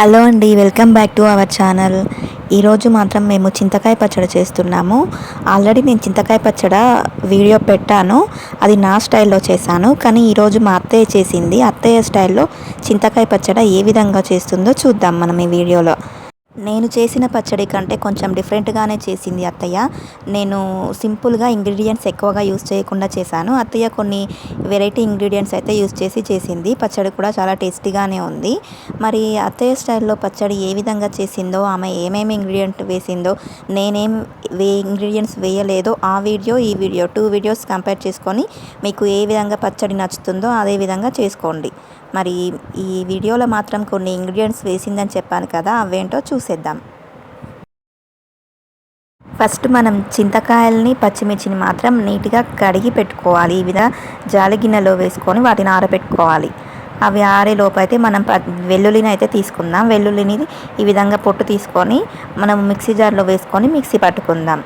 Hello అండి welcome back to our channel. ఈరోజు మాత్రం మేము చింతకాయ పచ్చడి చేస్తున్నాము. ఆల్రెడీ నేను చింతకాయ పచ్చడి వీడియో పెట్టాను. అది నా స్టైల్లో చేశాను. కానీ ఈరోజు మా అత్తయ్య చేసింది. అత్తయ్య స్టైల్లో చింతకాయ పచ్చడి ఏ విధంగా చేస్తుందో చూద్దాం మనం ఈ వీడియోలో. నేను చేసిన పచ్చడి కంటే కొంచెం డిఫరెంట్గానే చేసింది అత్తయ్య. నేను సింపుల్గా ఇంగ్రీడియంట్స్ ఎక్కువగా యూస్ చేయకుండా చేశాను. అత్తయ్య కొన్ని వెరైటీ ఇంగ్రీడియంట్స్ అయితే యూస్ చేసి చేసింది. పచ్చడి కూడా చాలా టేస్టీగానే ఉంది. మరి అత్తయ్య స్టైల్లో పచ్చడి ఏ విధంగా చేసిందో ఆమె ఏమేమి ఇంగ్రీడియంట్ వేసిందో నేనేం వే ఇంగ్రీడియంట్స్ వేయలేదో ఆ వీడియో ఈ వీడియో టూ వీడియోస్ కంపేర్ చేసుకొని మీకు ఏ విధంగా పచ్చడి నచ్చుతుందో అదే విధంగా చేసుకోండి. మరి ఈ వీడియోలో మాత్రం కొన్ని ఇంగ్రీడియంట్స్ వేసిందని చెప్పాను కదా అవేంటో చూ చూసేద్దాం. ఫస్ట్ మనం చింతకాయల్ని పచ్చిమిర్చిని మాత్రం నీట్గా కడిగి పెట్టుకోవాలి. ఈ విధంగా జాలి గిన్నెలో వేసుకొని వాటిని ఆరబెట్టుకోవాలి. అవి ఆరే లోపు అయితే మనం వెల్లుల్లిని అయితే తీసుకుందాం. వెల్లుల్లిని ఈ విధంగా పొట్టు తీసుకొని మనం మిక్సీ జార్లో వేసుకొని మిక్సీ పట్టుకుందాం.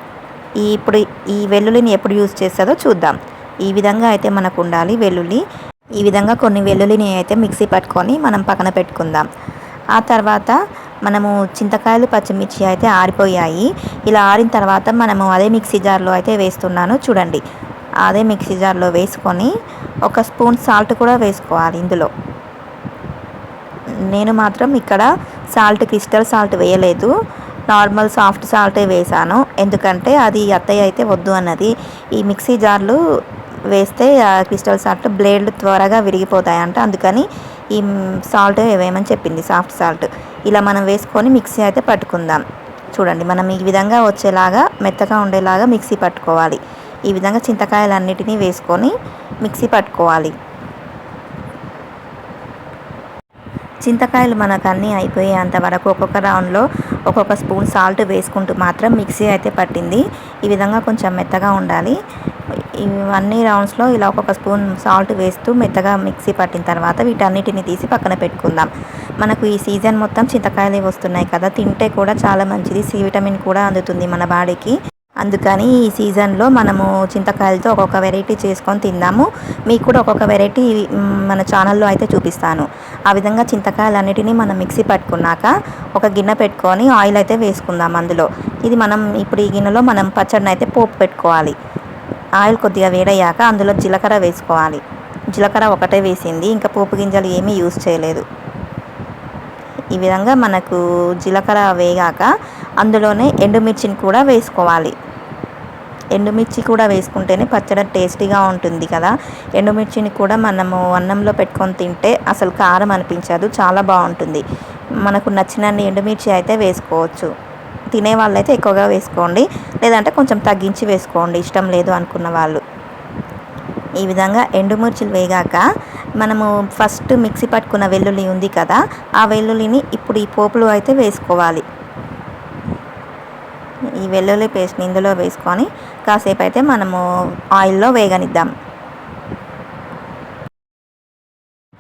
ఈ ఇప్పుడు ఈ వెల్లుల్లిని ఎప్పుడు యూజ్ చేస్తుందో చూద్దాం. ఈ విధంగా అయితే మనకు ఉండాలి వెల్లుల్లి. ఈ విధంగా కొన్ని వెల్లుల్లిని అయితే మిక్సీ పట్టుకొని మనం పక్కన పెట్టుకుందాం. ఆ తర్వాత మనము చింతకాయలు పచ్చిమిర్చి అయితే ఆరిపోయాయి. ఇలా ఆరిన తర్వాత మనము అదే మిక్సీ జార్లో అయితే వేస్తున్నాను. చూడండి. అదే మిక్సీ జార్లో వేసుకొని ఒక స్పూన్ సాల్ట్ కూడా వేసుకోవాలి ఇందులో. నేను మాత్రం ఇక్కడ సాల్ట్ క్రిస్టల్ సాల్ట్ వేయలేదు. నార్మల్ సాఫ్ట్ సాల్టే వేసాను. ఎందుకంటే అది అత్తయ్య అయితే వద్దు అన్నది. ఈ మిక్సీ జార్లు వేస్తే క్రిస్టల్ సాల్ట్ బ్లేడ్లు త్వరగా విరిగిపోతాయంట. అందుకని ఈ సాల్ట్ వేయమని చెప్పింది? Soft salt. ఇలా మనం వేసుకొని మిక్సీ అయితే పట్టుకుందాం. చూడండి మనం ఈ విధంగా వచ్చేలాగా మెత్తగా ఉండేలాగా మిక్సీ పట్టుకోవాలి. ఈ విధంగా చింతకాయలన్నిటినీ వేసుకొని మిక్సీ పట్టుకోవాలి. చింతకాయలు మనకు అన్నీ అయిపోయేంత వరకు ఒక్కొక్క రౌండ్లో ఒక్కొక్క స్పూన్ సాల్ట్ వేసుకుంటూ మాత్రం మిక్సీ అయితే పట్టింది. ఈ విధంగా కొంచెం మెత్తగా ఉండాలి. ఇవన్నీ రౌండ్స్లో ఇలా ఒక్కొక్క స్పూన్ సాల్ట్ వేస్తూ మెత్తగా మిక్సీ పట్టిన తర్వాత వీటన్నిటిని తీసి పక్కన పెట్టుకుందాం. మనకు ఈ సీజన్ మొత్తం చింతకాయలు వస్తున్నాయి కదా తింటే కూడా చాలా మంచిది సి విటమిన్ కూడా అందుతుంది మన బాడీకి. అందుకని ఈ సీజన్లో మనము చింతకాయలతో ఒక్కొక్క వెరైటీ చేసుకొని తిందాము. మీకు కూడా ఒక్కొక్క వెరైటీ మన ఛానల్లో అయితే చూపిస్తాను. ఆ విధంగా చింతకాయలన్నిటినీ మనం మిక్సీ పట్టుకున్నాక ఒక గిన్నె పెట్టుకొని ఆయిల్ అయితే వేసుకుందాం అందులో. ఇది మనం ఇప్పుడు ఈ గిన్నెలో మనం పచ్చడిని అయితే పోపు పెట్టుకోవాలి. ఆయిల్ కొద్దిగా వేడయ్యాక అందులో జీలకర్ర వేసుకోవాలి. జీలకర్ర ఒకటే వేసింది ఇంకా పోపు గింజలు ఏమీ యూస్ చేయలేదు. ఈ విధంగా మనకు జీలకర్ర వేగాక అందులోనే ఎండుమిర్చిని కూడా వేసుకోవాలి. ఎండుమిర్చి కూడా వేసుకుంటేనే పచ్చడి టేస్టీగా ఉంటుంది కదా. ఎండుమిర్చిని కూడా మనము అన్నంలో పెట్టుకొని తింటే అసలు కారం అనిపించదు చాలా బాగుంటుంది. మనకు నచ్చినన్ని ఎండుమిర్చి అయితే వేసుకోవచ్చు. తినే వాళ్ళైతే ఎక్కువగా వేసుకోండి. లేదంటే కొంచెం తగ్గించి వేసుకోండి. ఇష్టం లేదు అనుకున్న వాళ్ళు. ఈ విధంగా ఎండుమిర్చిలు వేగాక మనము ఫస్ట్ మిక్సీ పట్టుకున్న వెల్లుల్లి ఉంది కదా ఆ వెల్లుల్లిని ఇప్పుడు ఈ పోపులో అయితే వేసుకోవాలి. ఈ వెల్లుల్లి పేస్ట్ని ఇందులో వేసుకొని కాసేపు అయితే మనము ఆయిల్లో వేగనిద్దాం.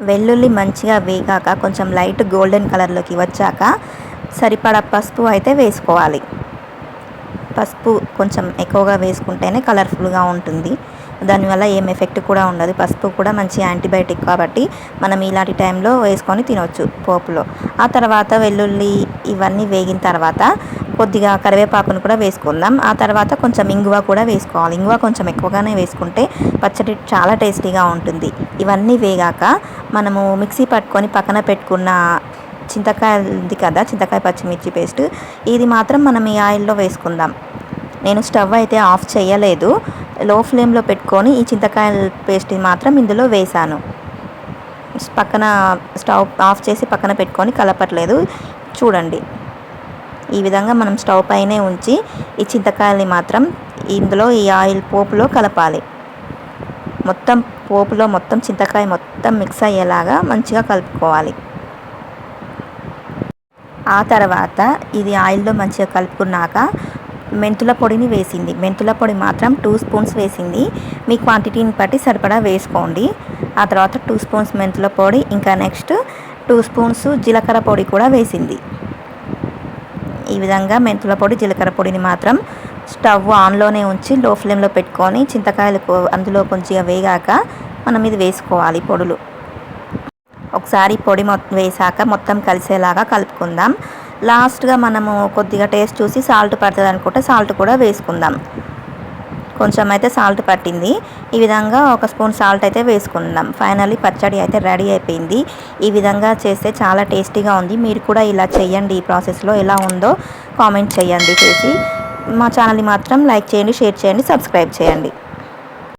వెల్లుల్లి మంచిగా వేగాక కొంచెం లైట్ గోల్డెన్ కలర్లోకి వచ్చాక సరిపడా పసుపు అయితే వేసుకోవాలి. పసుపు కొంచెం ఎక్కువగా వేసుకుంటేనే కలర్ఫుల్గా ఉంటుంది. దానివల్ల ఏం ఎఫెక్ట్ కూడా ఉండదు. పసుపు కూడా మంచి యాంటీబయాటిక్ కాబట్టి మనం ఇలాంటి టైంలో వేసుకొని తినవచ్చు పోపులో. ఆ తర్వాత వెల్లుల్లి ఇవన్నీ వేగిన తర్వాత కొద్దిగా కరివేపాకును కూడా వేసుకుందాం. ఆ తర్వాత కొంచెం ఇంగువ కూడా వేసుకోవాలి. ఇంగువ కొంచెం ఎక్కువగానే వేసుకుంటే పచ్చడి చాలా టేస్టీగా ఉంటుంది. ఇవన్నీ వేగాక మనము మిక్సీ పట్టుకొని పక్కన పెట్టుకున్న చింతకాయ ఉంది కదా చింతకాయ పచ్చిమిర్చి పేస్ట్. ఇది మాత్రం మనం ఈ ఆయిల్లో వేసుకుందాం. నేను స్టవ్ అయితే ఆఫ్ చేయలేదు. లో ఫ్లేమ్లో పెట్టుకొని ఈ చింతకాయల పేస్ట్ మాత్రం ఇందులో వేసాను. పక్కన స్టవ్ ఆఫ్ చేసి పక్కన పెట్టుకొని కలపట్లేదు. చూడండి. ఈ విధంగా మనం స్టవ్ పైనే ఉంచి ఈ చింతకాయల్ని మాత్రం ఇందులో ఈ ఆయిల్ పోపులో కలపాలి. మొత్తం పోపులో మొత్తం చింతకాయ మొత్తం మిక్స్ అయ్యేలాగా మంచిగా కలుపుకోవాలి. ఆ తర్వాత ఇది ఆయిల్లో మంచిగా కలుపుకున్నాక మెంతుల పొడిని వేసింది. మెంతుల పొడి మాత్రం టూ స్పూన్స్ వేసింది. మీ క్వాంటిటీని బట్టి సరిపడా వేసుకోండి. ఆ తర్వాత టూ స్పూన్స్ మెంతుల పొడి ఇంకా నెక్స్ట్ టూ స్పూన్స్ జీలకర్ర పొడి కూడా వేసింది. ఈ విధంగా మెంతుల పొడి జీలకర్ర పొడిని మాత్రం స్టవ్ ఆన్లోనే ఉంచి లో ఫ్లేమ్లో పెట్టుకొని చింతకాయలు అందులో కొంచెం వేగాక మనం ఇది వేసుకోవాలి పొడులు. ఒకసారి పొడి మొత్తం వేసాక మొత్తం కలిసేలాగా కలుపుకుందాం. లాస్ట్గా మనము కొద్దిగా టేస్ట్ చూసి సాల్ట్ పడుతుంది అనుకుంటే సాల్ట్ కూడా వేసుకుందాం. కొంచెం అయితే సాల్ట్ పట్టింది. ఈ విధంగా ఒక స్పూన్ సాల్ట్ అయితే వేసుకుందాం. ఫైనల్లీ పచ్చడి అయితే రెడీ అయిపోయింది. ఈ విధంగా చేస్తే చాలా టేస్టీగా ఉంది. మీరు కూడా ఇలా చేయండి ఈ ప్రాసెస్లో ఎలా ఉందో కామెంట్ చేయండి చేసి. మా ఛానల్ని మాత్రం లైక్ చేయండి షేర్ చేయండి సబ్స్క్రైబ్ చేయండి.